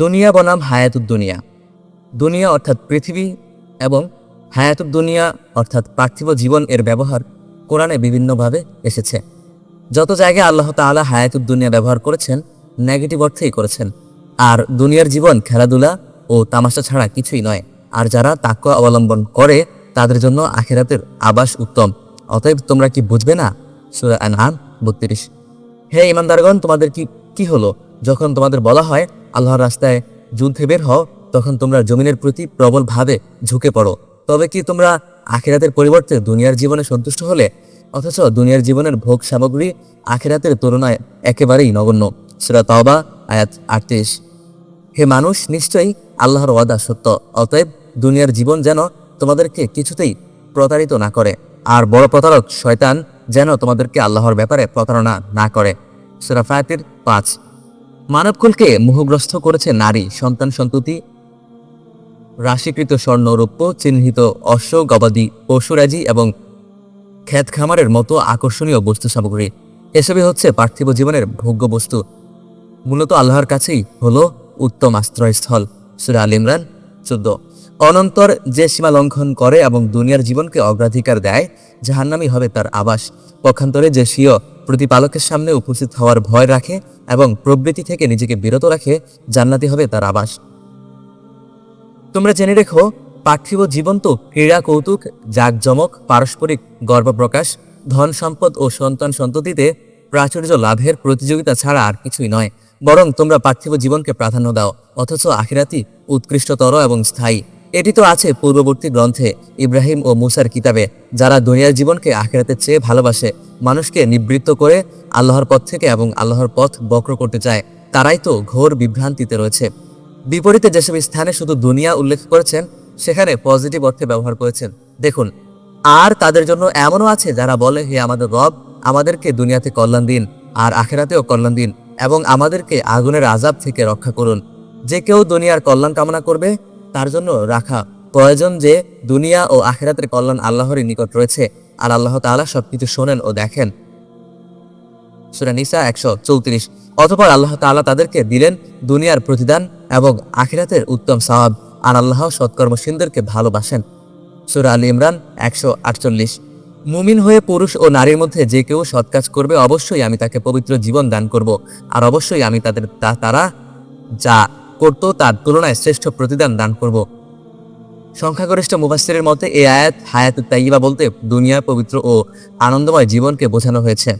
দুনিয়া বনাম হায়াতুদ দুনিয়া দুনিয়া অর্থাৎ পৃথিবী এবং হায়াতুদ দুনিয়া অর্থাৎ পার্থিব জীবন এর ব্যবহার কোরআনে বিভিন্নভাবে এসেছে। যত জায়গায় আল্লাহ তাআলা হায়াতুদ দুনিয়া ব্যবহার করেছেন নেগেটিভ অর্থেই করেছেন। আর দুনিয়ার জীবন খেলাধুলা ও তামাশা ছাড়া কিছুই নয়। আর যারা তাক্য অবলম্বন করে, তাদের জন্য আখেরাতের আবাস উত্তম। অতএব তোমরা কি বুঝবে না? সুরা আনআম বত্রিশ। হে ইমানদারগণ, তোমাদের কি কি হলো? যখন তোমাদের বলা হয়, আল্লাহর রাস্তায় যুদ্ধে বের হও, তখন তোমরা জমিনের প্রতি প্রবলভাবে ঝুঁকে পড়ো। তবে কি তোমরা আখেরাতের পরিবর্তে দুনিয়ার জীবনে সন্তুষ্ট হলে? অথচ দুনিয়ার জীবনের ভোগ সামগ্রী আখেরাতের তুলনায় একেবারেই নগণ্য। সুরা তওবা, আয়াত আটত্রিশ। হে মানুষ, নিশ্চয়ই আল্লাহর ওয়াদা সত্য। অতএব দুনিয়ার জীবন যেন তোমাদেরকে কিছুতেই প্রতারিত না করে, আর বড় প্রতারক শয়তান যেন তোমাদেরকে আল্লাহর ব্যাপারে প্রতারণা না করে। সুরা ফায়াতের পাঁচ। মানবকুলকে মোহগ্রস্ত করেছে নারী, সন্তান সন্ততি, রাশিকৃত স্বর্ণ রৌপ্য, চিহ্নিত অশ্ব, গবাদি পশুরাজি এবং ক্ষেত খামারের মতো আকর্ষণীয় বস্তু সামগ্রী। এসবই হচ্ছে পার্থিব জীবনের ভোগ্য বস্তু। মূলত আল্লাহর কাছেই হলো উত্তম আশ্রয়স্থল। সুরা আল ইমরান, চোদ্দ। অনন্তর যে সীমা লঙ্ঘন করে এবং দুনিয়ার জীবনকে অগ্রাধিকার দেয়, জাহান্নামি হবে তার আবাস। পক্ষান্তরে যে স্বীয় প্রতিপালকের সামনে উপস্থিত হওয়ার ভয় রাখে এবং প্রবৃত্তি থেকে নিজেকে বিরত রাখে, জান্নাতি হবে তার আবাস। তোমরা জেনে রেখো, পার্থিব জীবন তো ক্রীড়া কৌতুক জাকজমক, পারস্পরিক গর্বপ্রকাশ, ধন সম্পদ ও সন্তান সন্ততিতে প্রাচুর্য লাভের প্রতিযোগিতা ছাড়া আর কিছুই নয়, বরং তোমরা পার্থিব জীবনকে প্রাধান্য দাও, অথচ আখিরাতি উৎকৃষ্টতর এবং স্থায়ী। এটি তো আছে পূর্ববর্তী গ্রন্থে ইব্রাহিম ও মুসার কিতাবে, যারা দুনিয়ার জীবনকে আখেরাতে চেয়ে ভালোবাসে, মানুষকে নিবৃত্ত করে আল্লাহর পথ থেকে এবং আল্লাহর পথ বক্র করতে চায়, তারাই তো ঘোর বিভ্রান্তিতে রয়েছে। বিপরীতে যেসব স্থানে শুধু দুনিয়া উল্লেখ করেছেন, সেখানে পজিটিভ অর্থে ব্যবহার করেছেন। দেখুন, আর তাদের জন্য এমনও আছে যারা বলে, হে আমাদের রব, আমাদেরকে দুনিয়াতে কল্যাণ দিন, আর আখেরাতেও কল্যাণ দিন, এবং আমাদেরকে আগুনের আজাব থেকে রক্ষা করুন। যে কেউ দুনিয়ার কল্যাণ কামনা করবে তার জন্য রাখা। প্রয়োজন যে দুনিয়া ও আখেরাতের কল্যাণ আল্লাহরই নিকট রয়েছে, আর আল্লাহ তালা সব কিছু শোনেন ও দেখেন। সুরা নিসা একশো চৌত্রিশ। অতপর আল্লাহ তাআলা তাদেরকে দিলেন দুনিয়ার প্রতিদান এবং আখিরাতের উত্তম সওয়াব, আর আল্লাহ সৎকর্মশীলদেরকে ভালোবাসেন। সুরা আলী ইমরান একশো আটচল্লিশ। মুমিন হয়ে পুরুষ ও নারীর মধ্যে যে কেউ সৎ কাজ করবে, অবশ্যই আমি তাকে পবিত্র জীবন দান করব, আর অবশ্যই আমি তাদের তা, তারা যা করত, তার তুলনায় শ্রেষ্ঠ প্রতিদান দান করব। সংখ্যাগরিষ্ঠ মুফাসসিরের মতে, এই আয়াত হায়াত তাইবা বলতে দুনিয়া, পবিত্র ও আনন্দময় জীবনকে বোঝানো হয়েছে।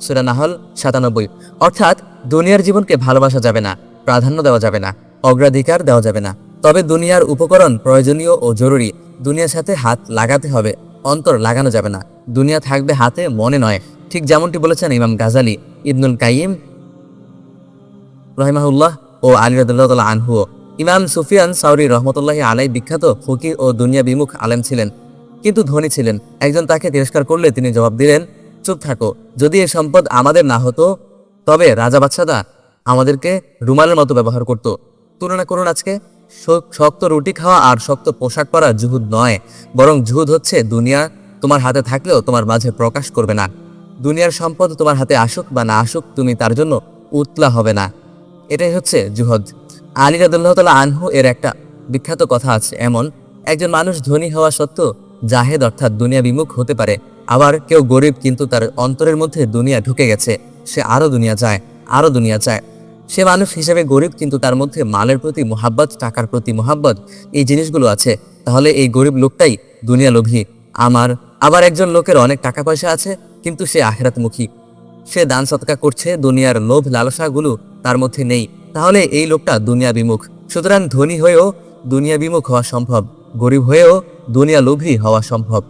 সুরা নাহল সাতানব্বই। অর্থাৎ, দুনিয়ার জীবনকে ভালোবাসা যাবে না, প্রাধান্য দেওয়া যাবে না, অগ্রাধিকার দেওয়া যাবে না। তবে দুনিয়ার উপকরণ প্রয়োজনীয় ও জরুরি, দুনিয়ার সাথে হাত লাগাতে হবে, অন্তর লাগানো যাবে না, দুনিয়া থাকবে হাতে, মনে নয়। ঠিক যেমনটি বলেছেন ইমাম গাজালি ইবনুল কাইম রহিমাহুল্লাহ। ও আলী রদুল্লাহ আনহুও ইমাম সুফিয়ান সাউরি রহমতুল্লাহ আলাই বিখ্যাত ফকির ও দুনিয়া বিমুখ আলেম ছিলেন, কিন্তু ধনী ছিলেন। একজন তাকে তিরস্কার করলে তিনি জবাব দিলেন, চুপ থাকো, যদি এই সম্পদ আমাদের না হতো, তবে রাজা বাদশাদা আমাদেরকে রুমালের মতো ব্যবহার করত। তুলনা করুন আজকে শক্ত রুটি খাওয়া আর শক্ত পোশাক পরা জুহুদ নয়, বরং জুহুদ হচ্ছে দুনিয়া তোমার হাতে থাকলেও তোমার মাঝে প্রকাশ করবে না। দুনিয়ার সম্পদ তোমার হাতে আসুক বা না আসুক, তুমি তার জন্য উতলা হবে না। এটাই হচ্ছে জুহদ। আলী রাদুল্লাহ আনহু এর একটা বিখ্যাত কথা আছে, এমন, একজন মানুষ ধনী হওয়া সত্ত্বেও জাহেদ অর্থাৎ দুনিয়া বিমুখ হতে পারে, আবার কেউ গরিব কিন্তু তার অন্তরের মধ্যে দুনিয়া ঢুকে গেছে, সে আরও দুনিয়া চায় আরও দুনিয়া চায় সে মানুষ হিসেবে গরিব কিন্তু তার মধ্যে মালের প্রতি মোহাব্বত, টাকার প্রতি মোহাব্বত, এই জিনিসগুলো আছে। তাহলে এই গরিব লোকটাই দুনিয়া লোভী, আমার, আবার একজন লোকের অনেক টাকা পয়সা আছে, কিন্তু সে আখেরাতমুখী। সে দান সৎকা করছে, দুনিয়ার লোভ লালসাগুলো তার মধ্যে নেই। তাহলে এই লোকটা দুনিয়া বিমুখ সুতরাং ধনী হয়েও দুনিয়া বিমুখ হওয়া সম্ভব, গরিব হয়েও দুনিয়া লোভী হওয়া সম্ভব।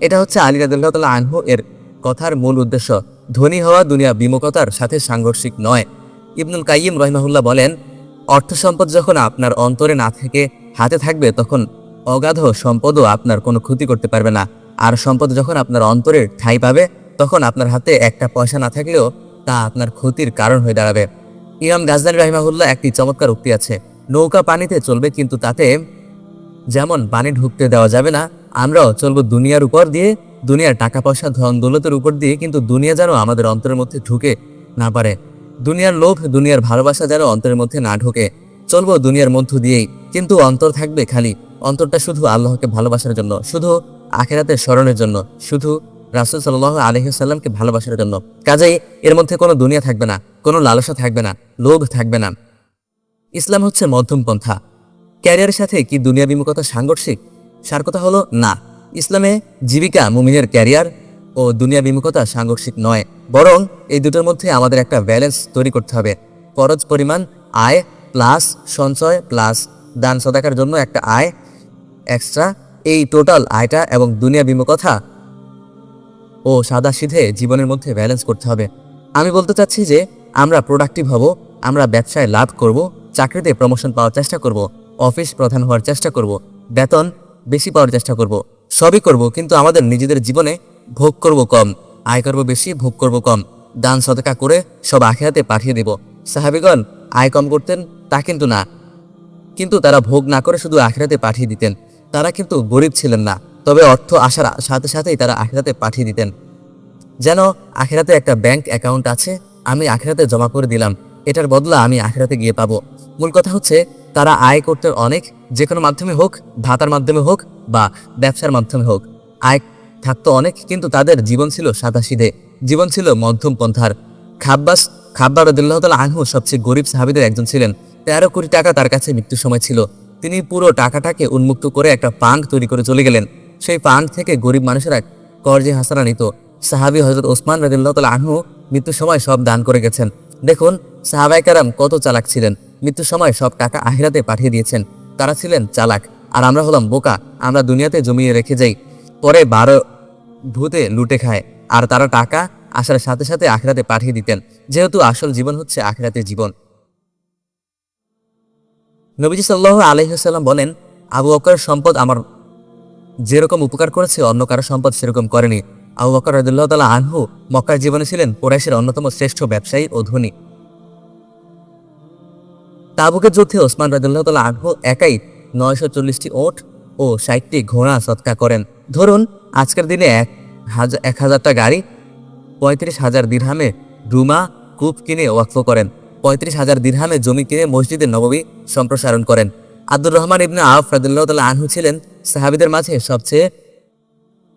এটা হচ্ছে আলী রাদুল্লাহ তাল্লাহ আনহু এর কথার মূল উদ্দেশ্য। ধনী হওয়া দুনিয়া বিমুখতার সাথে সাংঘর্ষিক নয়। ইবনুল কাইয়িম রহিমাহুল্লাহ বলেন, অর্থ সম্পদ যখন আপনার অন্তরে না থেকে হাতে থাকবে, তখন অগাধ সম্পদও আপনার কোনো ক্ষতি করতে পারবে না। আর সম্পদ যখন আপনার অন্তরের ঠাঁই পাবে, তখন আপনার হাতে একটা পয়সা না থাকলেও তা আপনার ক্ষতির কারণ হয়ে দাঁড়াবে। ইমাম গাজদানি রহিমাহুল্লাহ একটি চমৎকার উক্তি আছে, নৌকা পানিতে চলবে কিন্তু তাতে যেমন পানি ঢুকতে দেওয়া যাবে না, আমরাও চলবো দুনিয়ার উপর দিয়ে, দুনিয়ার টাকা পয়সা ধন দৌলতের উপর দিয়ে, কিন্তু দুনিয়া যেন আমাদের অন্তরের মধ্যে ঢুকে না পারে। দুনিয়ার লোভ, দুনিয়ার ভালোবাসা যেন অন্তরের মধ্যে না ঢোকে। চলবো দুনিয়ার মধ্য দিয়েই, কিন্তু অন্তর থাকবে খালি। অন্তরটা শুধু আল্লাহকে ভালোবাসার জন্য, শুধু আখেরাতের স্মরণের জন্য, শুধু রাসুল সাল্লাহ আলহিসাল্লামকে ভালোবাসার জন্য। কাজেই এর মধ্যে কোনো দুনিয়া থাকবে না। কোনো লালসা থাকবে না, লোভ থাকবে না। ইসলাম হচ্ছে মধ্যম পন্থা। ক্যারিয়ারের সাথে কি দুনিয়া বিমুখতা সাংঘর্ষিক? সার কথা হলো, না। ইসলামে জীবিকা, মুমিনের ক্যারিয়ার ও দুনিয়া বিমুখতা সাংঘর্ষিক নয়। বরং এই দুটোর মধ্যে আমাদের একটা ব্যালেন্স তৈরি করতে হবে। খরচ পরিমাণ, আয় প্লাস সঞ্চয় প্লাস দান সদাকার জন্য একটা আয় এক্সট্রা। এই টোটাল আয়টা এবং দুনিয়া বিমুখতা ও সাদা সিধে জীবনের মধ্যে ব্যালেন্স করতে হবে। আমি বলতে চাচ্ছি যে আমরা প্রোডাক্টিভ হব, আমরা ব্যবসায় লাভ করব, চাকরিতে প্রমোশন পাওয়ার চেষ্টা করব অফিস প্রধান হওয়ার চেষ্টা করব, বেতন বেশি পাওয়ার চেষ্টা করব, সবই করব, কিন্তু আমাদের নিজেদের জীবনে ভোগ করব কম, আয় করব বেশি, ভোগ করব কম, দান সদকা করে সব আখেরাতে পাঠিয়ে দেব। সাহাবিগণ, আয় কম করতেন, তা কিন্তু না। কিন্তু তারা ভোগ না করে শুধু আখেরাতে পাঠিয়ে দিতেন, তারা কিন্তু গরিব ছিলেন না, তবে অর্থ আসার সাথে সাথেই তারা আখেরাতে পাঠিয়ে দিতেন। যেন আখেরাতে একটা ব্যাংক অ্যাকাউন্ট আছে আমি আখেরাতে জমা করে দিলাম। এটার বদলা আমি আখেরাতে গিয়ে পাবো। মূল কথা হচ্ছে, তারা আয় করতে অনেক, যে কোনো মাধ্যমে হোক, ভাতার মাধ্যমে হোক বা ব্যবসার মাধ্যমে হোক। আয় থাকতো অনেক, কিন্তু তাদের জীবন ছিল সাদাসিধে জীবন ছিল মধ্যম পন্থার। খাব্বাস খাব্বার রদুল্লাহ তাল আনহু সবচেয়ে গরিব সাহাবিদের একজন ছিলেন। তেরো কোটি টাকা তার কাছে মৃত্যুর সময় ছিল। তিনি পুরো টাকাটাকে উন্মুক্ত করে একটা পাঙ্ক তৈরি করে চলে গেলেন। সেই পাঙ্ক থেকে গরিব মানুষেরা কর্জে হাসানা নিত। সাহাবি হজরত ওসমান রদুল্লাহ তাল মৃত্যুর সময় সব দান করে গেছেন। দেখুন সাহাবাই কারাম কত চালাক ছিলেন। মৃত্যুর সময় সব টাকা আহিরাতে পাঠিয়ে দিয়েছেন। তারা ছিলেন চালাক। আর আমরা হলাম বোকা। আমরা দুনিয়াতে জমিয়ে রেখে যাই। পরে বারো ভূতে লুটে খায়। আর তারা টাকা আসার সাথে সাথে আখেরাতে পাঠিয়ে দিতেন। যেহেতু আসল জীবন হচ্ছে আখেরাতের জীবন। নবীজি সাল্লাহ আলহিহাল্লাম বলেন, আবু বকরের সম্পদ আমার যেরকম উপকার করেছে, অন্য কারও সম্পদ সেরকম করেনি। আবু বকর রদুল্লাহ তালা আনহু মক্কার জীবনে ছিলেন কোরাইশের অন্যতম শ্রেষ্ঠ ব্যবসায়ী ও ধনী। তাবুকের যুদ্ধে ওসমান রাজুল্লাহ তালা আনহু একাই নয়শো চল্লিশটি ওট ও ষাটটি ঘোড়া সৎকা করেন। ধরুন, আজকের দিনে এক হাজার এক হাজারটা গাড়ি পঁয়ত্রিশ হাজার দিরহামে রুমা, কূপ কিনে ওয়াকফ করেন। পঁয়ত্রিশ হাজার দিরহামে জমি কিনে মসজিদে নববী সম্প্রসারণ করেন। আব্দুর রহমান ইবনে আফ রাদুল্লাহ তালা আনহু ছিলেন সাহাবিদের মাঝে সবচেয়ে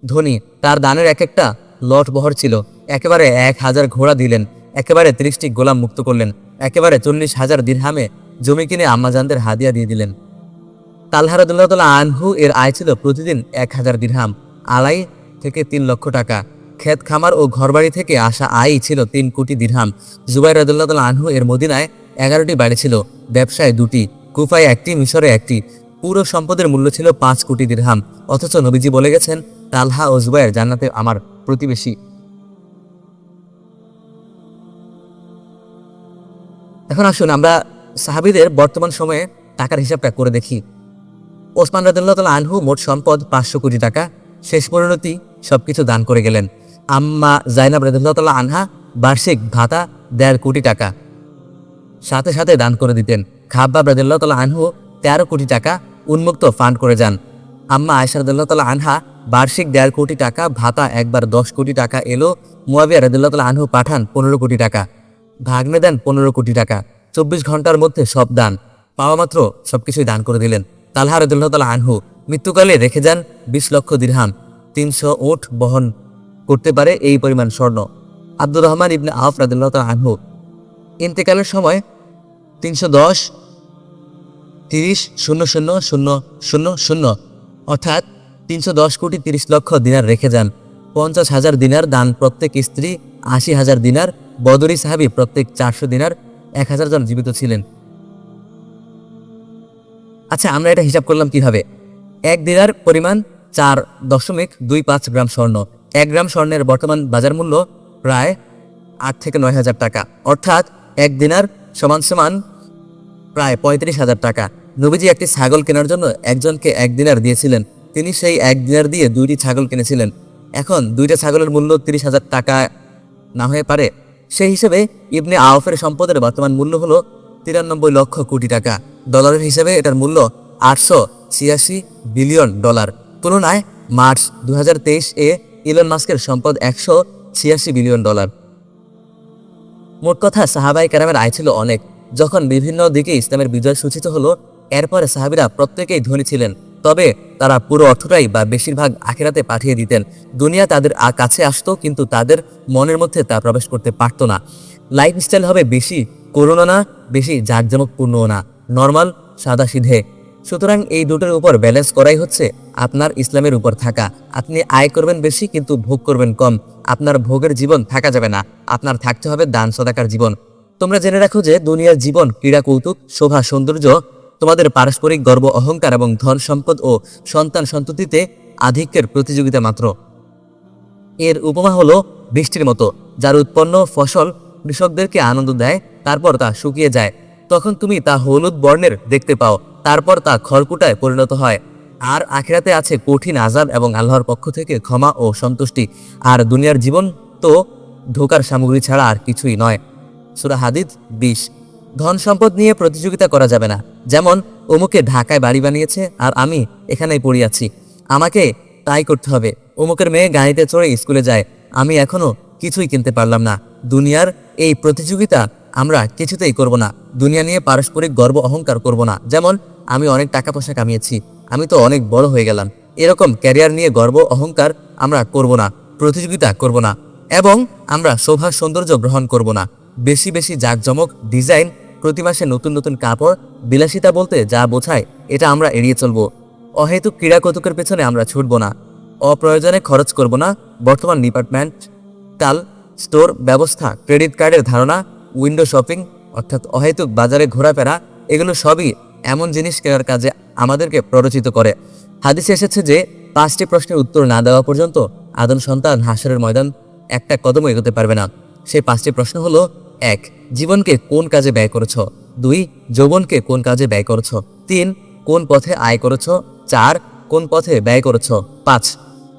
ধনী, তার দানের এক একটা লট বহর ছিল। একেবারে এক হাজার ঘোড়া দিলেন, একেবারে তিরিশটি গোলাম মুক্ত করলেন, একেবারে চল্লিশ হাজার দিরহামে জমি কিনে আম্মাজানদের হাদিয়া দিয়ে দিলেন। তালহারদুল্লাহ তাল্লাহ আনহু এর আয় ছিল প্রতিদিন এক হাজার দিরহাম আলাই থেকে তিন লক্ষ টাকা। ক্ষেত খামার ও ঘরবাড়ি থেকে আসা আয় ছিল তিন কোটি দিরহাম। জুবাই রাদুল্লাহ তাল্লাহ আনহু এর মদিনায় এগারোটি বাড়ি ছিল, ব্যবসায় দুটি, কুফায় একটি, মিশরে একটি। পুরো সম্পদের মূল্য ছিল পাঁচ কোটি দিরহাম, অথচ নবীজি বলে গেছেন তালহা ও জুবাইর জান্নাতে আমার প্রতিবেশী। এখন আসুন আমরা সাহাবিদের বর্তমান সময়ে টাকার হিসাবটা করে দেখি। ওসমান রাদুল্লাহ তাল আনহু মোট সম্পদ পাঁচশো কোটি টাকা, শেষ পরিণতি সবকিছু দান করে গেলেন। আম্মা জাইনাব রাদুল্লাহ তাল্লাহ আনহা বার্ষিক ভাতা দেড় কোটি টাকা। সাথে সাথে দান করে দিতেন। খাব্বাব রাদুল্লাহ তাল্লাহ আনহু তেরো কোটি টাকা উন্মুক্ত ফান্ড করে যান। আম্মা আয়সা রাদুল্লাহ তাল্লাহ আনহা বার্ষিক দেড় কোটি টাকা, ভাতা একবার দশ কোটি টাকা এলো, মুয়াবিয়া রাদুল্লাহ তাল্লাহ আনহু পাঠান পনেরো কোটি টাকা। ভাগ্নে দেন পনেরো কোটি টাকা। চব্বিশ ঘণ্টার মধ্যে সব দান। পাওয়া মাত্র সবকিছুই দান করে দিলেন। তালহা রদুল্লাহ তালা আনহু মৃত্যুকালে রেখে যান বিশ লক্ষ দিরহাম। তিনশো ওট বহন করতে পারে এই পরিমাণ স্বর্ণ। আব্দুর রহমান ইবনে আফ রাদুল্লাহ তালা আনহু ইন্তেকালের সময় তিনশো দশ, তিরিশ, শূন্য শূন্য শূন্য শূন্য শূন্য। অর্থাৎ তিনশো দশ কোটি তিরিশ লক্ষ দিনার রেখে যান। পঞ্চাশ হাজার দিনার দান প্রত্যেক স্ত্রী, আশি হাজার দিনার, বদরি সাহাবি প্রত্যেক চারশো দিনার এক হাজার জন জীবিত ছিলেন। আচ্ছা আমরা এটা হিসাব করলাম কীভাবে? এক দিনার পরিমাণ চার দশমিক দুই পাঁচ গ্রাম স্বর্ণ। এক গ্রাম স্বর্ণের বর্তমান বাজার মূল্য প্রায় আট থেকে নয় হাজার টাকা। অর্থাৎ এক দিনার সমান সমান প্রায় পঁয়ত্রিশ হাজার টাকা। নবীজি একটি ছাগল কেনার জন্য একজনকে এক দিনার দিয়েছিলেন। তিনি সেই এক দিনার দিয়ে দুইটি ছাগল কিনেছিলেন। এখন দুইটা ছাগলের মূল্য তিরিশ হাজার টাকা না হয়ে পারে। সেই হিসেবে ইবনে আওফের সম্পদের বর্তমান মূল্য হলো তিরানব্বই লক্ষ কোটি টাকা। ডলারের হিসেবে এটার মূল্য আটশো ছিয়াশি বিলিয়ন ডলার। তুলনায় মার্চ দুই হাজার তেইশ এ ইলন মাস্কের সম্পদ একশো ছিয়াশি বিলিয়ন ডলার। মোট কথা সাহাবাই কেরামের আয় ছিল অনেক। যখন বিভিন্ন দিকে ইসলামের বিজয় সূচিত হলো, এরপরে সাহাবিরা প্রত্যেকেই ধনী ছিলেন। তবে তারা পুরো অর্থটাই বা বেশিরভাগ আখেরাতে পাঠিয়ে দিতেন। দুনিয়া তাদের কাছে আসতো, কিন্তু তাদের মনের মধ্যে তা প্রবেশ করতে পারতো না। লাইফ স্টাইল হবে বেশি করোনা না, বেশি জাঁকজমকপূর্ণও না। নর্মাল সাদা সিধে সুতরাং এই দুটোর উপর ব্যালেন্স করাই হচ্ছে আপনার ইসলামের উপর থাকা। আপনি আয় করবেন বেশি, কিন্তু ভোগ করবেন কম। আপনার ভোগের জীবন থাকা যাবে না। আপনার থাকতে হবে দান, সদাকার জীবন। তোমরা জেনে রাখো যে দুনিয়ার জীবন ক্রীড়া কৌতুক শোভা, সৌন্দর্য তোমাদের পারস্পরিক গর্ব, অহংকার এবং ধন সম্পদ ও সন্তান সন্ততিতে আধিক্যের প্রতিযোগিতা মাত্র। এর উপমা হলো বৃষ্টির মতো, যার উৎপন্ন ফসল কৃষকদেরকে আনন্দ দেয়, তারপর তা শুকিয়ে যায়। তখন তুমি তা হলুদ বর্ণের দেখতে পাও, তারপর তা খড়কুটায় পরিণত হয়। আর আখিরাতে আছে কঠিন আজাব এবং আল্লাহর পক্ষ থেকে ক্ষমা ও সন্তুষ্টি। আর দুনিয়ার জীবন তো ধোকার সামগ্রী ছাড়া আর কিছুই নয়। সুরা হাদিদ বিশ। ধন সম্পদ নিয়ে প্রতিযোগিতা করা যাবে না। যেমন, অমুকে ঢাকায় বাড়ি বানিয়েছে আর আমি এখানেই পড়ে আছি। আমাকে তাই করতে হবে। অমুকের মেয়ে গাড়িতে চড়ে স্কুলে যায়। আমি এখনও কিছুই কিনতে পারলাম না। দুনিয়ার এই প্রতিযোগিতা আমরা কিছুতেই করব না। দুনিয়া নিয়ে পারস্পরিক গর্ব অহংকার করব না। যেমন, আমি অনেক টাকা পয়সা কামিয়েছি। আমি তো অনেক বড় হয়ে গেলাম। এরকম ক্যারিয়ার নিয়ে গর্ব অহংকার আমরা করব না। প্রতিযোগিতা করব না। এবং আমরা শোভা সৌন্দর্য গ্রহণ করব না। বেশি বেশি জাঁকজমক, ডিজাইন, প্রতি মাসে নতুন নতুন কাপড়, বিলাসিতা বলতে যা বোঝায়, এটা আমরা এড়িয়ে চলবো। অহেতুক ক্রীড়া কৌতুকের পেছনে আমরা ছুটবো না। অপ্রয়োজনে খরচ করব না। বর্তমান ডিপার্টমেন্ট কাল স্টোর, ব্যবস্থা, ক্রেডিট কার্ডের ধারণা, উইন্ডো শপিং, অর্থাৎ অহেতুক বাজারে ঘোরাফেরা, এগুলো সবই এমন জিনিস কেনার কাজে আমাদেরকে প্ররোচিত করে। হাদিসে এসেছে যে, পাঁচটি প্রশ্নের উত্তর না দেওয়া পর্যন্ত আদম সন্তান হাসরের ময়দান একটা কদমও এগোতে পারবে না। সেই পাঁচটি প্রশ্ন হলো, এক, জীবনকে কোন কাজে ব্যয় করেছ? দুই, যৌবনকে কোন কাজে ব্যয় করেছ? তিন, কোন পথে আয় করেছ? চার, কোন পথে ব্যয় করেছ? পাঁচ,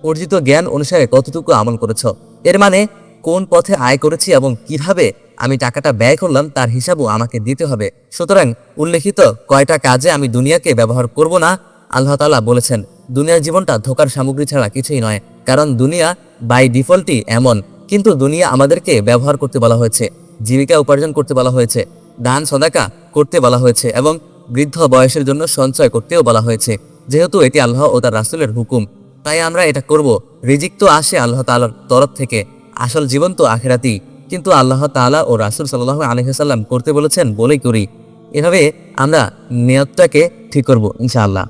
অর্জিত জ্ঞান অনুসারে কতটুকু আমল করেছ? এর মানে কোন পথে আয় করেছি এবং কীভাবে আমি টাকাটা ব্যয় করলাম তার হিসাবও আমাকে দিতে হবে। সুতরাং উল্লেখিত কয়টা কাজে আমি দুনিয়াকে ব্যবহার করব না? আল্লাহ তাআলা বলেছেন, দুনিয়ার জীবনটা ধোকার সামগ্রী ছাড়া কিছুই নয়, কারণ দুনিয়া বাই ডিফল্টই এমন। কিন্তু দুনিয়া আমাদেরকে ব্যবহার করতে বলা হয়েছে, জীবিকা উপার্জন করতে বলা হয়েছে, দান সদাকা করতে বলা হয়েছে এবং বৃদ্ধ বয়সের জন্য সঞ্চয় করতেও বলা হয়েছে, যেহেতু এটি আল্লাহ ও তার রাসুলের হুকুম। তাই আমরা এটা করব, রিজিক তো আসে আল্লাহ তালার তরফ থেকে, আসল জীবন তো আখেরাতি কিন্তু আল্লাহ তাআলা ও রাসুল সাল্লাহ আলহিহাল্লাম করতে বলেছেন বলেই করি। এভাবে আমরা নিয়তটাকে ঠিক করব, ইনশাআল্লাহ।